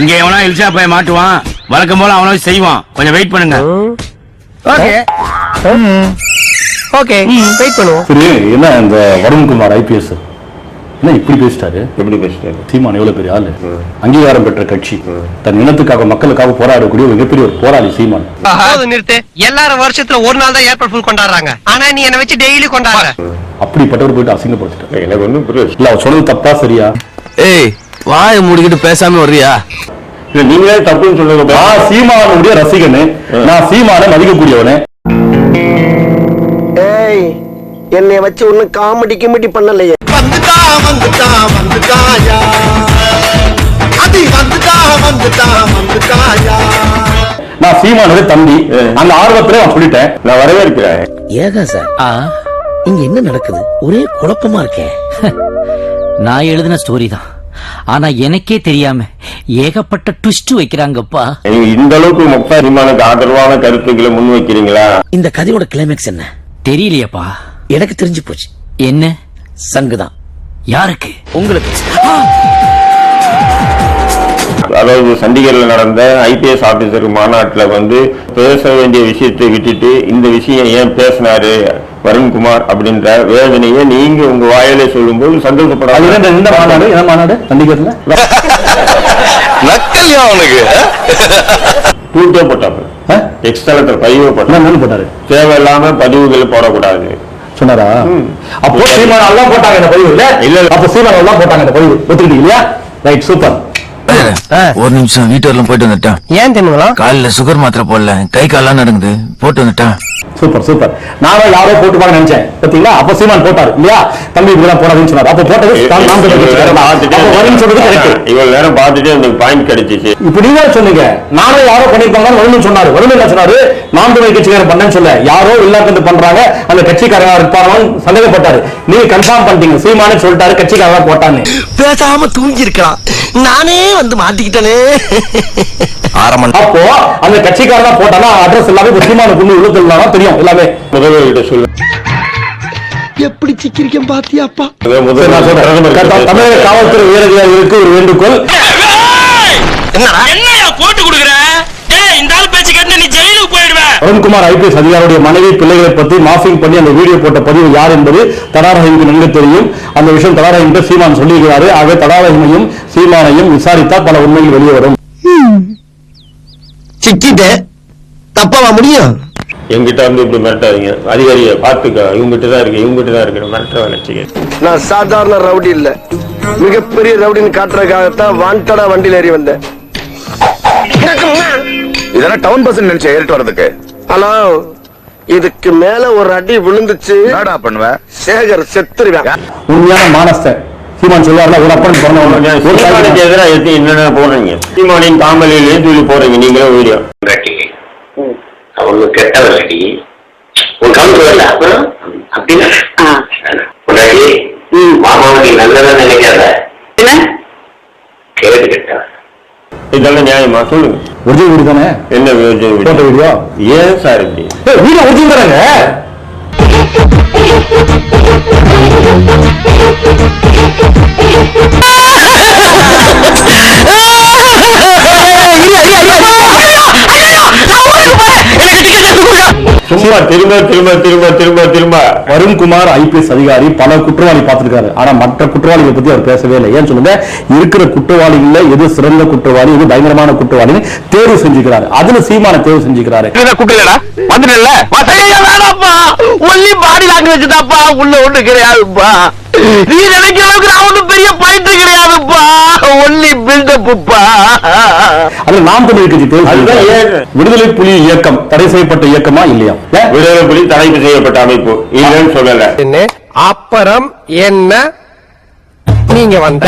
இங்க எவனா இல்ஷா போய் மாட்டுவான் வழக்கம் போல அவனோ செய்வான். கொஞ்சம் வெயிட் பண்ணுங்க. ஓகே. ஓகே வெயிட் பண்ணுவோம். சரி என்ன இந்த வருண்குமார் ஐபிஎஸ் என்ன இப்படி பேசிட்டாரு? எப்படி பேசிட்டாரு? சீமான் எவ்வளவு பெரிய ஆளு? அங்கீகாரம் பெற்ற கட்சி. தன் இனத்துக்காக மக்களுக்காக போராடக்கூடிய ஒரு மிகப்பெரிய ஒரு போராளி சீமான். நிறுத்து. எல்லாரும் வருஷத்துல ஒரு நாள் தான் ஏப்ரல் ஃபுல் கொண்டாடுறாங்க. ஆனா நீ என்ன வச்சு டெய்லி கொண்டாடுற. அப்படிப்பட்டவர் போயிட்டு அசிங்கப்படுத்திட்டார். எனக்கு ஒன்றும் புரியல. இல்ல அவர் சொன்னது தப்பா சரியா? ஏய் வாயை மூடிக்கிட்டு பேசாம வர்றியா? இல்ல நீங்களே தப்புன்னு சொல்லுங்க நான் சீமானுடைய ரசிகனு. நான் சீமானை மதிக்கக்கூடியவனு. ஏய் என்னைய வச்சு ஒன்னும் காமெடி கிமெடி பண்ணலையே. வந்துட்டா வந்துட்டா வந்துட்டாயா? அடி வந்துட்டா வந்துட்டா வந்துட்டாயா? நான் சீமானுடைய தம்பி. அந்த ஆர்வத்துல நான் சொல்லிட்டேன். நான் வரவேற்கிறேன். ஏகா சார். ஆ. இங்க என்ன நடக்குது? ஒரே குழப்பமா இருக்கே. நான் எழுதின ஸ்டோரி தான். ஆனா எனக்கே தெரியாம ஏகப்பட்ட ட்விஸ்ட் வைக்கிறாங்கப்பா. இந்த அளவுக்கு முக்தா விமானுக்கு ஆதரவான கருத்துக்களை முன் வைக்கிறீங்களா? இந்த கதையோட கிளைமேக்ஸ் என்ன? தெரியலையேப்பா. எனக்கு தெரிஞ்சு போச்சு. என்ன? சங்குதான். யாருக்கு? உங்களுக்கு. அதாவது சண்டிகர்ல நடந்த ஐபிஎஸ் ஆபீசர் மாநாட்டுல வந்து பேச வேண்டிய விஷயத்தை விட்டுட்டு இந்த விஷயம் ஏன் பேசினாரு வருண்குமார் அப்படின்ற வேதனையை நீங்க உங்க வாயிலே சொல்லும்போது அது சந்தோஷப்படாது என்ன இந்த மாநாடு? என்ன மாநாடு? சண்டிகர்ல? நக்கல்யா அவனுக்கு? தூட்டே போட்டாங்க? எக்ஸ்ட்ரா பதிவு போட்டாங்க போட்டாரு? தேவையில்லாம பதிவுகள் போடக்கூடாது. சொன்னாரா? அப்போ சீமான் எல்லாம் போட்டாங்க இந்த பதிவு இல்ல இல்ல, இல்ல. அப்ப சீமான் எல்லாம் போட்டாங்க இந்த பதிவு. ஒத்துக்கிட்டீங்க இல்லையா? ரைட் சூப்பர் ஒரு நிமிஷம் வீட்டு வரலாம் போயிட்டு வந்துட்டேன். ஏன் தெரியுங்களா காலைல சுகர் மாத்திரை போடல. கை கால்லாம் நடங்குது. போட்டு வந்துட்டேன். சூப்பர் சூப்பர் நானும் யாரோ போட்டுப்பாங்க நினைச்சேன். பாத்தீங்களா அப்ப சீமான் போட்டாரு. இல்லையா? தம்பி இப்படிலாம் போடாதுன்னு சொன்னாரு. அப்ப போட்டது இவ்வளவு நேரம் பார்த்துட்டு எனக்கு பாயிண்ட் கிடைச்சிச்சு. இப்ப நீங்க தான் சொன்னீங்க நானும் யாரோ பண்ணிருப்பாங்க வரும்னு சொன்னாரு. வரும் என்ன சொன்னாரு? நாம் தமிழ் கட்சிக்காரன் பண்ணேன்னு சொல்ல. யாரோ இல்லாக்கந்து பண்றாங்க. அந்த கட்சிக்காரங்க இருப்பாங்க சந்தேகப்பட்டாரு. நீங்க கன்ஃபார்ம் பண்ணிட்டீங்க. சீமானே சொல்லிட்டாரு. கட்சிக்காரங்க போட்டான்னு. பேசாம தூங்கி இருக்கலாம் நானே வந்து மாட்டிக்கிட்டனே. ஆரம்பம் அப்போ அந்த கட்சிக்காரன் தான் போட்டானா? அட்ரஸ் எல்லாமே சீமான புண்ணு உள்ளத்துல தெரியும் எல்லாமே. முதல்வர்கிட்ட சொல்லு. எப்படி சிக்கிரிக்கம் பாத்தியாப்பா? தமிழக காவல்துறை உயரதிகாரிகளுக்கு ஒரு வேண்டுகோள். என்ன போட்டு கொடுக்குற? இந்த ஆள் பேச்சு கேட்டு நீ ஜெயிலுக்கு போயிடுவ. அருண்குமார் ஐபிஎஸ் அதிகாரியுடைய மனைவி பிள்ளைகளை பத்தி மாஃபிங் பண்ணி அந்த வீடியோ போட்ட பதிவு யார் என்பது தடாரஹிமுக்கு நன்கு தெரியும். அந்த விஷயம் தடாரஹிம் சீமான் சொல்லியிருக்கிறாரு. ஆகவே தடாரஹிமையும் சீமானையும் விசாரித்தால் பல உண்மைகள் வெளியே வரும். சிக்கிட்டே தப்பாவா முடியும்? எங்கிட்ட வந்து இப்படி மிரட்டாதீங்க. அதிகாரியை பார்த்துக்க இவங்ககிட்ட தான் இருக்கு இவங்ககிட்ட தான் இருக்கு. மிரட்ட வேலை நான் சாதாரண ரவுடி இல்ல. மிகப்பெரிய ரவுடின்னு காட்டுறதுக்காகத்தான் வாண்டடா வண்டியில ஏறி வந்தேன். இதெல்லாம் டவுன் பஸ் நினைச்சு ஏறிட்டு வர்றதுக்கு. ஹலோ இதுக்கு மேல ஒரு அடி விழுந்துச்சு. என்னடா பண்ணுவ? சேகர் செத்துருவேன். உண்மையான மானஸ்தன் சீமான் சொல்லுவார்ல ஒரு அப்பன் பிறந்தவன் ஒரு எதிராக என்னென்ன போடுறீங்க? சீமானின் காமலிலேயே சொல்லி போடுறீங்க நீங்களே வீடியோ அவங்க கெட்டவர்களடி உன் கவுண்ட் வரல அப்படின்னா பொண்டாட்டி மாமாவை நீ நல்லதா நினைக்காத. கேட்டு கெட்டவன் இதெல்லாம் நியாயமா? சொல்லுங்க. ஒரிஜினல் வீடு தானே? என்ன யோஜனை போட்ட வீடியோ ஏன் சார் இப்படி? வீடியோ ஒரிஜினல் தானேங்க? சும்மா திரும்ப திரும்ப திரும்ப திரும்ப திரும்ப. வருண்குமார் ஐபிஎஸ் அதிகாரி பல குற்றவாளி பார்த்திருக்காரு. ஆனா மற்ற குற்றவாளிகளை பத்தி அவர் பேசவே இல்லை. ஏன் சொல்லுங்க? இருக்கிற குற்றவாளிகள்ல எது சிறந்த குற்றவாளி எது பயங்கரமான குற்றவாளின்னு தேர்வு செஞ்சுக்கிறாரு. அதுல சீமான தேர்வு செஞ்சுக்கிறாரு. வந்துடல வேணாப்பா ஒன்லி பாடி லாங்குவேஜ் தான்ப்பா. உள்ள ஒண்ணு கிடையாதுப்பா. நீ நினைக்கிற அளவுக்கு நான் ஒண்ணும் பெரிய பாயிண்ட் கிடையாதுப்பா. ஒன்லி பில்டப்புப்பா அதுல நாம்? விடுதலை புலி இயக்கம் தடை செய்யப்பட்ட இயக்கமா இல்லையா? விடுதலை புலி தலைப்பு செய்யப்பட்ட அமைப்பு. இல்லைன்னு சொல்லல. என்ன? அப்புறம் என்ன? நீங்க வந்த.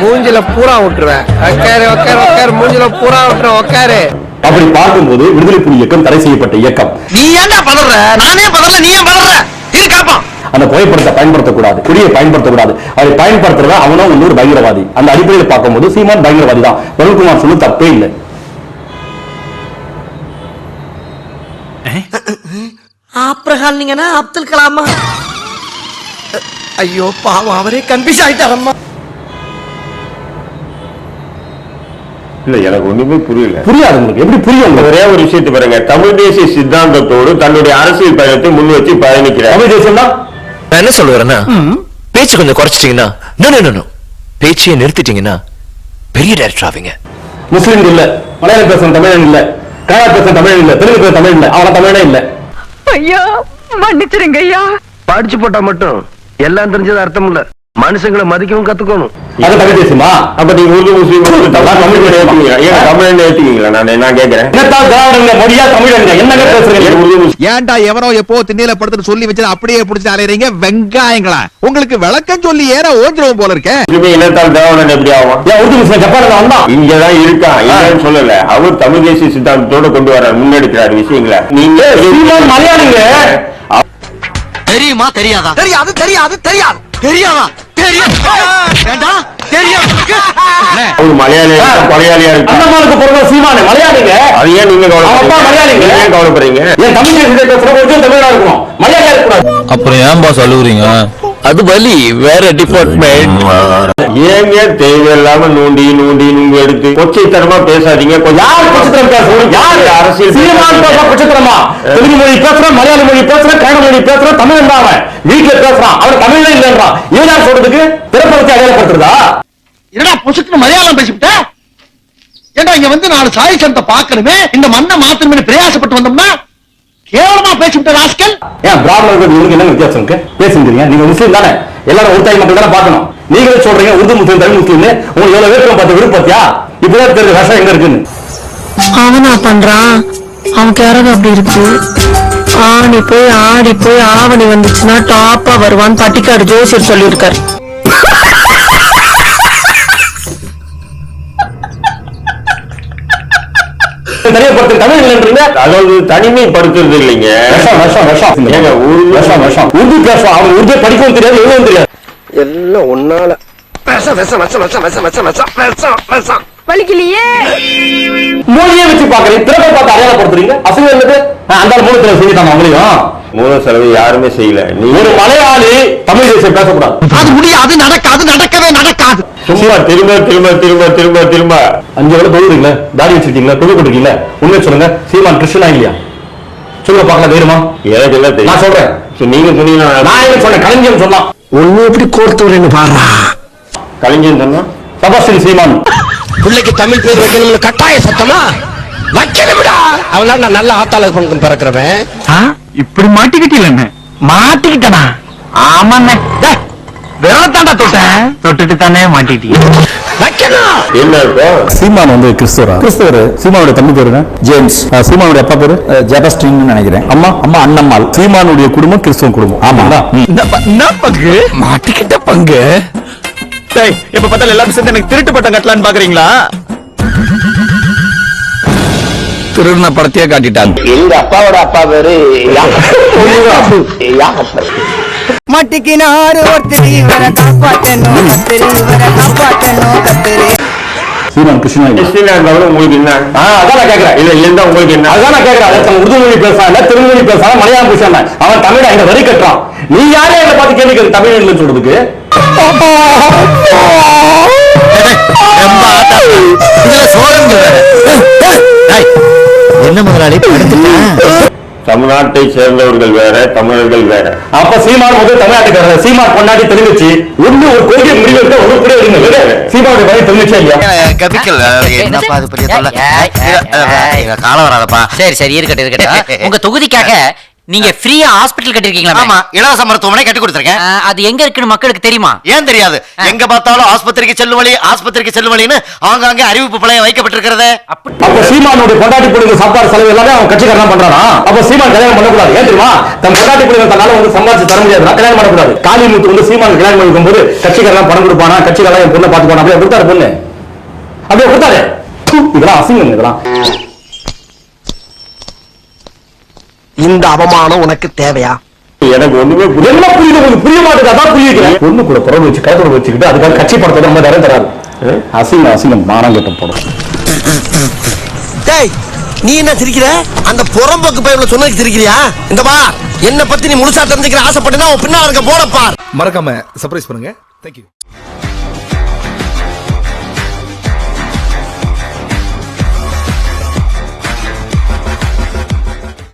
மூஞ்சில பூரா விட்டுருவேன் உக்காரு உக்காரு உக்காரு. மூஞ்சில பூரா விட்டுருவேன் உக்காரு. அப்படி பார்க்கும்போது விடுதலை புலி இயக்கம் தடை செய்யப்பட்ட இயக்கம். நீ ஏன்டா பதற? நானே பதறல நீ ஏன் பதற? இது காப்பான் அந்த புகைப்படத்தை பயன்படுத்தக்கூடாது. கொடியை பயன்படுத்தக்கூடாது. அதை பயன்படுத்துறத அவனும் இன்னொரு பயங்கரவாதி. அந்த அடிப்படையில் பார்க்கும்போது சீமான் பயங்கரவாதி தான். வருண்குமார் சொல்லு தப்பே இல்லை. ஆப்ரஹாம் நீங்கன்னா அப்துல் கலாமா? ஐயோ பாவம். அவரே கன்ஃபியூஸ் ஆயிட்டாரம்மா. இல்ல எனக்கு ஒண்ணுமே புரியல. புரியாது உங்களுக்கு. எப்படி புரியும் ஒரே ஒரு விஷயத்தை பாருங்க. தமிழ் தேசிய சித்தாந்தத்தோடு தன்னுடைய அரசியல் பயணத்தை முன் வச்சு பயணிக்கிறார். தமிழ் தேசம் தான் நான் என்ன சொல்ல வரேன்னா பேச்சு கொஞ்சம் குறைச்சிட்டீங்கன்னா நோ நோ நோ பேச்சையே நிறுத்திட்டீங்கன்னா பெரிய டேரக்டர் ஆவீங்க. முஸ்லீம் இல்ல மலையாளம் பேசுற தமிழன் இல்ல கன்னடா பேசுற தமிழன் இல்ல தெலுங்கு பேசுற தமிழ் இல்ல அவன தமிழனே இல்ல. ஐயா மன்னிச்சிருங்க ஐயா. படிச்சு போட்டா மட்டும் எல்லாம் தெரிஞ்சது அர்த்தம் இல்ல. மனுஷங்களை மதிக்கவும் கத்துக்கணும். அது தமிழ் தேசமா அப்ப நீங்க உருது முஸ்லீம் நான் தமிழ் ஏத்துக்கீங்களா? ஏன் தமிழ் ஏத்துக்கீங்களா? நான் நான் கேட்கிறேன் என்னத்தான் திராவிடங்க மொழியா தமிழங்க என்னங்க பேசுறீங்க? ஏன் உருது முஸ்லீம் ஏன்டா எவனோ எப்போ திண்ணையில படுத்துட்டு சொல்லி வச்சது அப்படியே புடிச்சு அலையறீங்க? வெங்காயங்களா? உங்களுக்கு விளக்கம் சொல்லி ஏற ஓஞ்சிரும் போல இருக்கே. முஸ்லீமே இனத்தால் திராவிடன் எப்படி ஆகும் ஏன் உருது முஸ்லீம் ஜப்பான்ல இருக்கான். இல்லைன்னு சொல்லல. அவர் தமிழ் தேசிய சித்தாந்தத்தோட கொண்டு வர முன்னெடுக்கிறார் விஷயங்களை. நீங்க மலையாளிங்க. தெரியுமா? தெரியாதா? தெரியாது தெரியாது தெரியாது. தெரியாதா? தெரியும். வேண்டாம் தெரியும். அவர் மலையாளியா இருக்கா, அண்ணமானுக்கு பிறந்த சீமானு மலையாளிங்க. அது ஏன் நீங்க அப்பா மலையாளிங்க. ஏன் கவலைப்படுறீங்க? தமிழ் பேசுற கொஞ்சம் தமிழா இருக்கணும். மலையாளியா இருக்கக்கூடாது. அப்புறம் ஏன் பாஸ் அழுகுறீங்க அது வலி வேற டிபார்ட்மெண்ட் ஏங்க தேவையில்லாம நோண்டி நோண்டி நீங்க எடுத்து கொச்சைத்தனமா பேசாதீங்க. கொஞ்சம் யார் குச்சத்திரம் பேசுறோம் யார் அரசியல் சீமான் பேசுற குச்சத்திரமா தெலுங்கு மொழி பேசுறான் மலையாள மொழி பேசுறான் கன்னட மொழி பேசுறான் தமிழன் தான் அவன் வீட்டுல பேசுறான் அவன் தமிழ்ல இல்லன்றான். இவன் யார் சொல்றதுக்கு? பிறப்பதத்தை அடையாளப்படுத்துறதா? என்னடா பொசுக்கு மலையாளம் பேசிவிட்ட? ஏண்டா இங்க வந்து நாலு சாய் சனத்தை பாக்கணுமே இந்த மண்ணை மாத்தணுமே பிரயாசப்பட்டு வந்தோம்னா? கேவலமா பேசிவிட்ட ராஸ்கல்? ஏன் பிராமணர்கள் இவங்களுக்கு என்ன வித்தியாசம் இருக்கு? பேசுறீங்க நீங்க முஸ்லீம் தானே? எல்லாரும் ஒருத்தாய் மக்கள் தானே பார்க்கணும். நீங்களே சொல்றீங்க உருது முஸ்லீம் தமிழ் முஸ்லீம் உங்களுக்கு எவ்வளவு வேட்டம் பார்த்து விருப்பத்தியா? இப்பதான் தெரியுது விஷம் எங்க இருக்குன்னு. அவனா பண்றான்? அவன் கிழங்கு அப்படி இருக்கு. ஆணி போய் ஆடி போய் ஆவணி வந்துச்சுன்னா டாப்பா வருவான் பட்டிக்காடு ஜோசியர் சொல்லியிருக்காரு. தெரியப்படுத்து தமிழ் இல்லைன்றீங்க அதாவது தனிமைப்படுத்துறது இல்லைங்க விஷம் விஷம் விஷம். ஏங்க, விஷம் விஷம். உருது பேசுவான் அவன் உருது படிக்கவும் தெரியாது எழுதவும் தெரியாது. எல்லாம் ஒன்னால. விஷம் விஷம் விஷம் விஷம் விஷம் விஷம் விஷம் விஷம் விஷம். வலிக்கலையே. மொழியே வச்சு பாக்குறீங்க திறமை பார்த்து அடையாளப்படுத்துறீங்க. அசைவம் அந்த மூணு திறமை செஞ்சுட்டாங்க அவங்களையும். மூல செலவு யாருமே செய்யல. நீங்க ஒரு மலையாளி தமிழ் தேசியம் பேசக்கூடாது. அது முடியாது நடக்காது நடக்கவே நடக்காது. சும்மா திரும்ப திரும்ப திரும்ப திரும்ப திரும்ப. அஞ்சு வேலை தொழுறீங்களா தாடி வச்சிருக்கீங்களா? தொழில் கொடுக்கீங்களா உண்மையை சொல்லுங்க. சீமான் கிருஷ்ணனா இல்லையா? சொல்லுங்க பார்க்கலாம் தைரியமா எனக்கு எல்லாம் தெரியும். நான் சொல்றேன். நீங்க சொன்னீங்கன்னா நான் என்ன சொன்னேன்? கலைஞன் சொன்னான் ஒண்ணு எப்படி கோர்த்து வரேன்னு பாடுறா கலைஞன் சொன்னா? தபஸ்ரீ சீமான். பிள்ளைக்கு தமிழ் பேர் வைக்கணும்னு கட்டாய சத்தமா? வைக்கணும்டா அவனால நான் நல்ல ஆத்தாள பங்கு பிறக்கிறவன். இப்படி மாட்டிக்கிட்டீங்க மாட்டிக்கிட்டனா? ஆமாண்ணே. விரலத்தாண்டா தொட்டேன் தொட்டுட்டு தானே மாட்டிட்டீங்க இப்போ சீமான் வந்து கிறிஸ்தவரா? கிறிஸ்தவர். சீமானுடைய தம்பி பேரு? ஜேம்ஸ். சீமானுடைய அப்பா பேரு? ஜெபஸ்டின் நினைக்கிறேன். அம்மா அம்மா அண்ணம்மாள். சீமானுடைய குடும்பம் கிறிஸ்தவ குடும்பம். ஆமா. என்ன பங்கு? மாட்டிக்கிட்ட பங்கு. டேய் எப்ப பார்த்தாலும் எல்லாரும் சேர்ந்து எனக்கு திருட்டு பட்டம் கட்டலான்னு பாக்குறீங்களா? திருடின படத்தையே காட்டிட்டாங்க எங்க அப்பாவோட அப்பா பேரு யாகப்பர் மட்டிக்கினாரு ஒருத்தர் இவரை காப்பாற்றணும் கத்திரி இவரை காப்பாற்றணும் கத்திரி கிருஷ்ணா இல்ல. உங்களுக்கு என்ன அதான் நான் கேட்கிறேன் இல்ல இருந்தா உங்களுக்கு என்ன அதான் நான் கேட்கிறேன் உருது மொழி பேசுறான் தெலுங்கு மொழி பேசுறான் மலையாளம் பேசுறான் அவன் தமிழ் அங்க வரி கட்டுறான் நீ யாரே என்ன பார்த்து கேள்வி தமிழ் இல்லைன்னு சொல்றதுக்கு என்ன முதலாளி? தமிழ்நாட்டை சேர்ந்தவர்கள் வேற தமிழர்கள் வேற. அப்ப சீமான் வந்து தமிழ்நாட்டுக்காரர். சீமான் கொண்டாடி தெரிவிச்சு ஒண்ணு ஒரு கொள்கை முடிவு எடுக்க ஒரு கூட சீமானுடைய பணி தெரிவிச்சா இல்லையா? கபிக்கல் என்னப்பா அது பெரிய தொல்லை? காலம் வராதப்பா. சரி சரி இருக்கட்டும் இருக்கட்டும். உங்க தொகுதிக்காக நீங்க ஃப்ரீயா ஹாஸ்பிடல் கட்டிருக்கீங்களா? ஆமா இலவச மருத்துவமனை கட்டி கொடுத்துருக்கேன் அது எங்க இருக்குன்னு மக்களுக்கு தெரியுமா? ஏன் தெரியாது? எங்க பார்த்தாலும் ஆஸ்பத்திரிக்கு செல்லும் வழி ஆஸ்பத்திரிக்கு செல்லும் வழின்னு ஆங்காங்கே அறிவிப்பு பழைய வைக்கப்பட்டிருக்கிறதே. அப்ப சீமானுடைய கொண்டாட்டி பிள்ளைங்க சாப்பாடு செலவு எல்லாமே அவன் கட்சிக்காரன் பண்றானா? அப்ப சீமான் கல்யாணம் பண்ணக்கூடாது ஏன் தெரியுமா? தன் கொண்டாட்டி பிள்ளைங்க தன்னால வந்து சம்பாதிச்சு தர முடியாது கல்யாணம் பண்ணக்கூடாது. காளிமுத்து வந்து சீமான் கல்யாணம் பண்ணிக்கும் போது கட்சிக்காரன் பணம் கொடுப்பானா? கட்சிக்காரன் என் பொண்ணை பார்த்து போனா அப்படியே கொடுத்தாரு பொண்ணு. அப்படியே கொடுத்தாரு. இதெல்லாம் அசிங்கம் இதெல்லாம். இந்த அவமானம் உனக்கு தேவையா? எனக்கு ஒண்ணுமே புரியல என்ன புரியுது? உங்களுக்கு புரிய மாட்டேங்குது. அதான் புரிய வைக்கிறேன் பொண்ணு கூட புறவு வச்சு கை தொடர்பு வச்சுக்கிட்டு அதுக்காக கட்சி படத்தை நம்ம தர தராது. அசிங்கம் அசிங்கம். மானம் கட்டம் போடும் டேய் நீ என்ன சிரிக்கிற? அந்த புறம்போக்கு பையன் சொன்னதுக்கு சிரிக்கிறியா? இந்த பா என்ன பத்தி நீ முழுசா தெரிஞ்சுக்கிற ஆசைப்பட்டா உன் பின்னால இருக்க போட பார். மறக்காம சர்ப்ரைஸ் பண்ணுங்க. தேங்க்யூ